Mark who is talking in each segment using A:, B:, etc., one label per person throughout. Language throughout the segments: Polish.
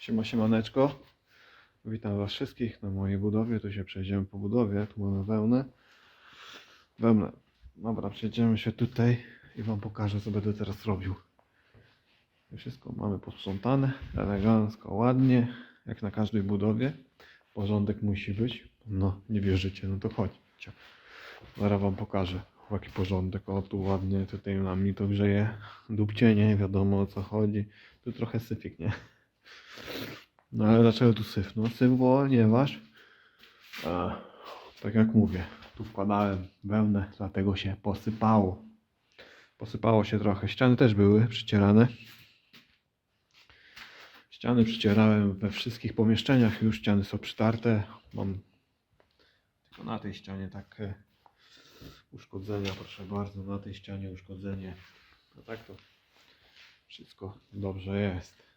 A: Siema, siemaneczko. Witam Was wszystkich na mojej budowie. Tu się przejdziemy po budowie. Tu mamy wełnę. Wełnę. Dobra, przejdziemy się tutaj i Wam pokażę, co będę teraz robił. Wszystko mamy posprzątane, elegancko, ładnie, jak na każdej budowie. Porządek musi być. No, nie wierzycie, no to chodźcie. Zaraz Wam pokażę, jaki porządek. O, tu ładnie, tutaj na mnie to grzeje. Dupcie, nie wiadomo o co chodzi. Tu trochę syfik, nie? No ale dlaczego tu syf? No syf, ponieważ e, tak jak mówię, tu wkładałem wełnę, dlatego się posypało. Posypało się trochę. Ściany też były przycierane. Ściany przycierałem we wszystkich pomieszczeniach, już ściany są przytarte. Mam tylko na tej ścianie tak e, uszkodzenia, proszę bardzo, na tej ścianie uszkodzenie. No tak to wszystko dobrze jest.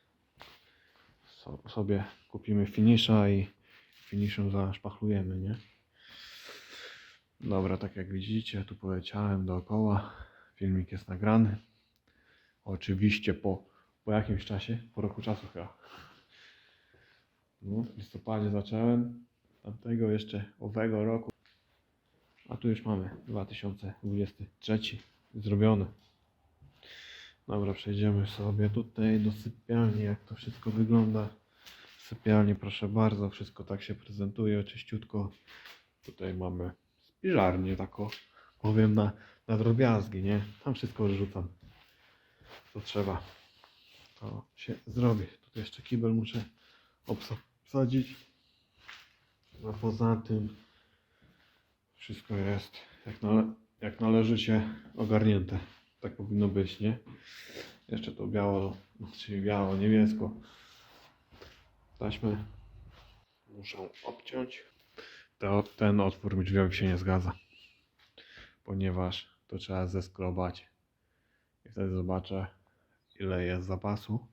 A: So, sobie kupimy finisza i finiszem zaszpachlujemy, nie? Dobra, tak jak widzicie, tu poleciałem dookoła. Filmik jest nagrany. Oczywiście po, po jakimś czasie, po roku czasu chyba. No, w listopadzie zacząłem. Tamtego jeszcze owego roku. A tu już mamy 2023 zrobione. Dobra, przejdziemy sobie tutaj do sypialni, jak to wszystko wygląda. Sypialni, proszę bardzo, wszystko tak się prezentuje, czyściutko. Tutaj mamy spiżarnię taką, powiem na, na drobiazgi, nie? Tam wszystko rzucam, co trzeba. To się zrobi. Tutaj jeszcze kibel muszę obsadzić. A poza tym wszystko jest jak, nale jak należy się ogarnięte. Tak powinno być, nie? Jeszcze to biało, czyli biało, niebiesko. Taśmy muszę obciąć. To, ten otwór drzwiowy się nie zgadza. Ponieważ to trzeba zeskrobać. I wtedy zobaczę ile jest zapasu.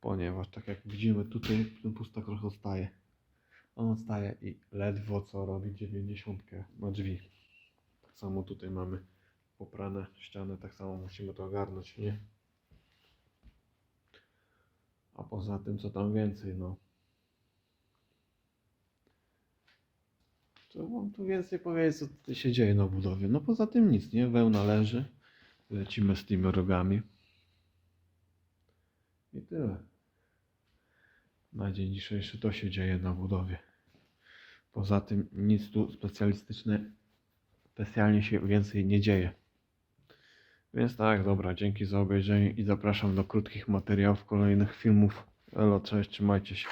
A: Ponieważ tak jak widzimy tutaj ten pustak trochę odstaje. On odstaje i ledwo co robi 90 na drzwi. Tak samo tutaj mamy poprane ściany, tak samo musimy to ogarnąć, nie? A poza tym, co tam więcej, no. Co mam tu więcej powiedzieć, co tutaj się dzieje na budowie? No poza tym nic, nie? Wełna leży. Lecimy z tymi rogami. I tyle. Na dzień dzisiejszy to się dzieje na budowie. Poza tym nic tu specjalistyczne, specjalnie się więcej nie dzieje. Więc tak, dobra, dzięki za obejrzenie i zapraszam do krótkich materiałów kolejnych filmów. Elo, cześć, trzymajcie się.